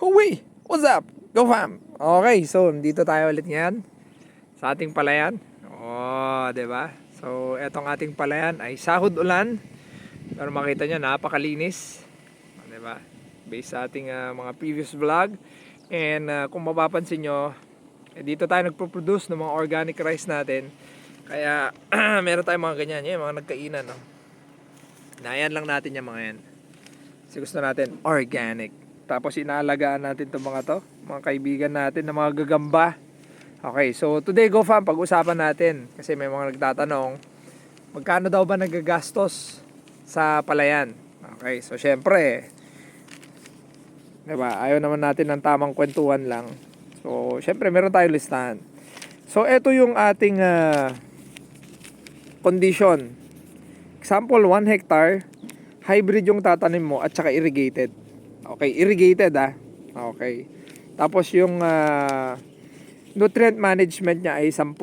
Huwi! What's up? Go fam! Okay, so dito tayo ulit ngayon sa ating palayan. Oh, 'di ba? So, etong ating palayan ay sahod ulan. Pero makita nyo, napakalinis. 'Di ba? Based sa ating ah, mga previous vlog. And ah, kung mapapansin nyo, eh, dito tayo nagpo-produce ng mga organic rice natin. Kaya meron tayong mga ganyan, yung mga nagkainan, no? Nayan lang natin yung mga yan. Kasi gusto natin organic. Tapos inaalagaan natin itong mga to, mga kaibigan natin na mga gagamba. Okay, so today go fam, pag-usapan natin. Kasi may mga nagtatanong, magkano daw ba nagagastos sa palayan? Okay, so syempre, diba, ayaw naman natin ng tamang kwentuhan lang. So, syempre meron tayong listahan. So, ito yung ating ah, condition. Example, 1 hectare, hybrid yung tatanim mo at saka irrigated. Okay, irrigated ah. Okay. Tapos yung ah, nutrient management niya ay 10.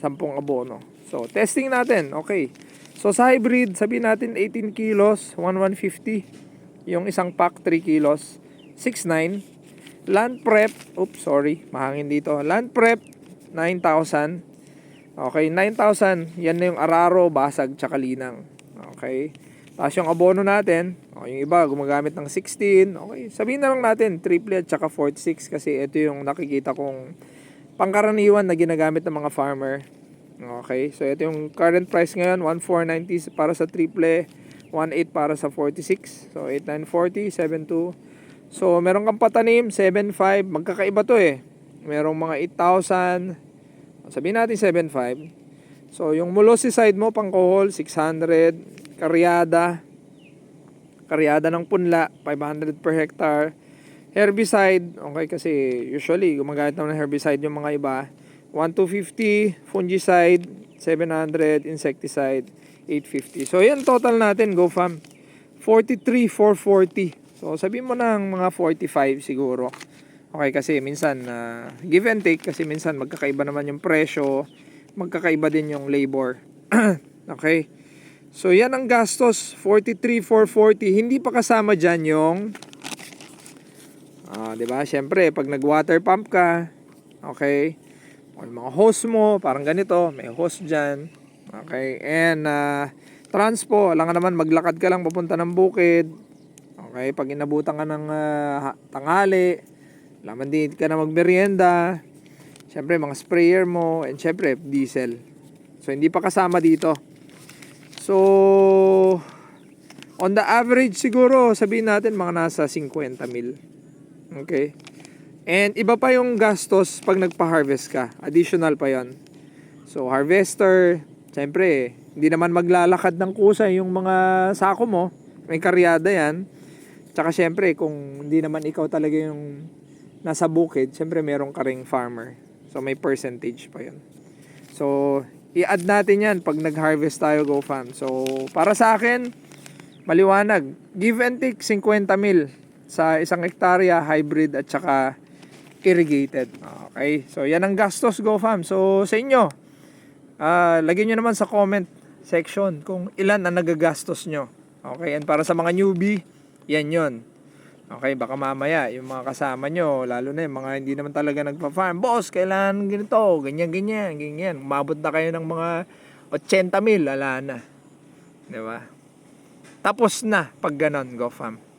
10 abono. So, testing natin. Okay. So, sa hybrid, sabihin natin 18 kilos, 1150. Yung isang pack, 3 kilos, 69. Land prep, oops, sorry, mahangin dito. Land prep, 9,000. Okay, 9,000. Yan na yung araro, basag, tsaka linang. Okay. Tapos yung abono natin, o, yung iba gumagamit ng 16. Okay, sabihin na lang natin, triple at tsaka 46 kasi ito yung nakikita kong pangkaraniwan na ginagamit ng mga farmer. Okay, so ito yung current price ngayon, 1,490 para sa triple, 1,800 para sa 46. So 8,940, 72. So meron kang patanim, 7,500. Magkakaiba to eh. Merong mga 8,000. Sabihin natin 7,500. So yung molluscicide mo, pang kohol, 600. Karyada, karyada ng punla, 500 per hectare. Herbicide, okay kasi usually gumagamit naman ng herbicide yung mga iba. 1250, fungicide, 700, insecticide, 850. So yan total natin, go fam. 43,440. So sabihin mo ng mga 45 siguro. Okay kasi minsan uh, give and take kasi minsan magkakaiba naman yung presyo, magkakaiba din yung labor. okay? So yan ang gastos, 43,440. Hindi pa kasama diyan yung Ah, 'di ba? Syempre, pag nag-water pump ka, okay? O mga hose mo, parang ganito, may hose diyan. Okay? And ah, transpo, alam nga naman maglakad ka lang papunta ng bukid. Okay, pag inabutan ka ng ha- tanghali, laman din ka na magmerienda. Syempre, mga sprayer mo, and syempre, diesel. So, hindi pa kasama dito. So, on the average siguro, sabihin natin mga nasa 50 mil. Okay? And iba pa yung gastos pag nagpa-harvest ka. Additional pa yon. So, harvester, syempre, hindi naman maglalakad ng kusa yung mga sako mo. May karyada yan. Tsaka syempre, kung hindi naman ikaw talaga yung nasa bukid, syempre meron ka ring farmer. So, may percentage pa yun. So, i-add natin yan pag nag-harvest tayo go fam. So, para sa akin, maliwanag. Give and take 50 mil sa isang hektarya, hybrid at saka irrigated. Okay? So, yan ang gastos go fam. So, sa inyo, ah lagyan nyo naman sa comment section kung ilan ang nagagastos nyo. Okay? And para sa mga newbie, yan yon. Okay, baka mamaya yung mga kasama nyo, lalo na yung mga hindi naman talaga nagpa-farm, boss, kailangan ganito, ganyan, ganyan, ganyan. Umabot na kayo ng mga 80 mil, ala na. Di ba? Tapos na pag ganon, go fam.